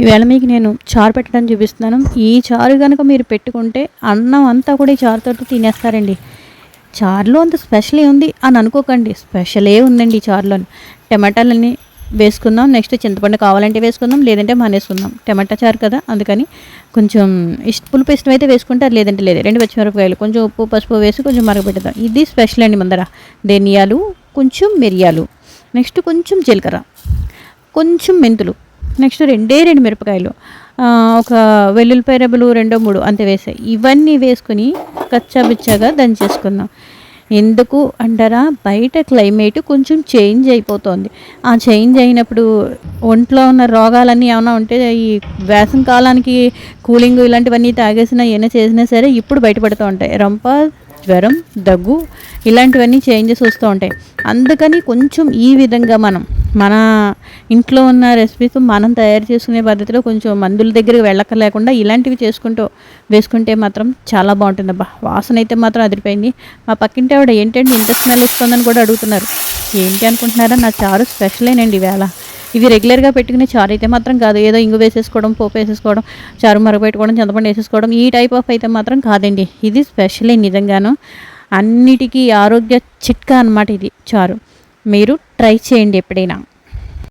ఈవేళ మీకు నేను చారు పెట్టడం చూపిస్తున్నాను. ఈ చారు కనుక మీరు పెట్టుకుంటే అన్నం అంతా కూడా ఈ చారుతో తినేస్తారండి. చారులో అంత స్పెషల్ ఉంది అని అనుకోకండి. స్పెషలే ఉందండి ఈ చారులో? టమాటాలని వేసుకుందాం. నెక్స్ట్ చింతపండు కావాలంటే వేసుకుందాం లేదంటే మానేసుకుందాం. టమాటా చారు కదా అందుకని కొంచెం ఇష్ట పులుపు ఇష్టం అయితే వేసుకుంటారు లేదంటే లేదు. రెండు పచ్చిమిరపకాయలు కొంచెం ఉప్పు పసుపు వేసి కొంచెం మరగపెట్టుదాం ఇది స్పెషల్ అండి ముందర. ధనియాలు కొంచెం మిరియాలు నెక్స్ట్ కొంచెం జీలకర్ర కొంచెం మెంతులు. నెక్స్ట్ రెండే రెండు మిరపకాయలు. ఒక వెల్లుల్లిపాయ రెబ్బలు రెండో మూడు అంతే వేసాయి. ఇవన్నీ వేసుకుని కచ్చాబిచ్చాగా దంచేసుకుందాం ఎందుకు అంటారా? బయట క్లైమేట్ కొంచెం చేంజ్ అయిపోతుంది. ఆ చేంజ్ అయినప్పుడు ఒంట్లో ఉన్న రోగాలన్నీ ఏమైనా ఉంటే ఈ వేసం కాలానికి కూలింగ్ ఇలాంటివన్నీ తాగేసినా ఏమైనా చేసినా సరే ఇప్పుడు బయటపడుతూ ఉంటాయి. రంప జ్వరం దగ్గు ఇలాంటివన్నీ చేంజెస్ వస్తూ ఉంటాయి. అందుకని కొంచెం ఈ విధంగా మనం మన ఇంట్లో ఉన్న రెసిపీస్ మనం తయారు చేసుకునే పద్ధతిలో కొంచెం మందుల దగ్గరికి వెళ్ళక లేకుండా ఇలాంటివి చేసుకుంటూ వేసుకుంటే మాత్రం చాలా బాగుంటుంది అబ్బా వాసన అయితే మాత్రం అదిరిపోయింది. మా పక్కింటి ఆవిడ ఏంటంటే ఇంత స్మెల్ వస్తుందని కూడా అడుగుతున్నారు. ఏంటి అనుకుంటున్నారా? నా చారు స్పెషలేనండి ఈవేళ. ఇవి రెగ్యులర్గా పెట్టుకునే చారు అయితే మాత్రం కాదు. ఏదో ఇంగు వేసేసుకోవడం పోపు వేసేసుకోవడం చారు మరగపెట్టుకోవడం చింతపండు వేసేసుకోవడం ఈ టైప్ ఆఫ్ అయితే మాత్రం కాదండి. ఇది స్పెషలే నిజంగాను. అన్నిటికీ ఆరోగ్య చిట్కా అన్నమాట ఇది చారు. మీరు ట్రై చేయండి ఎప్పుడైనా.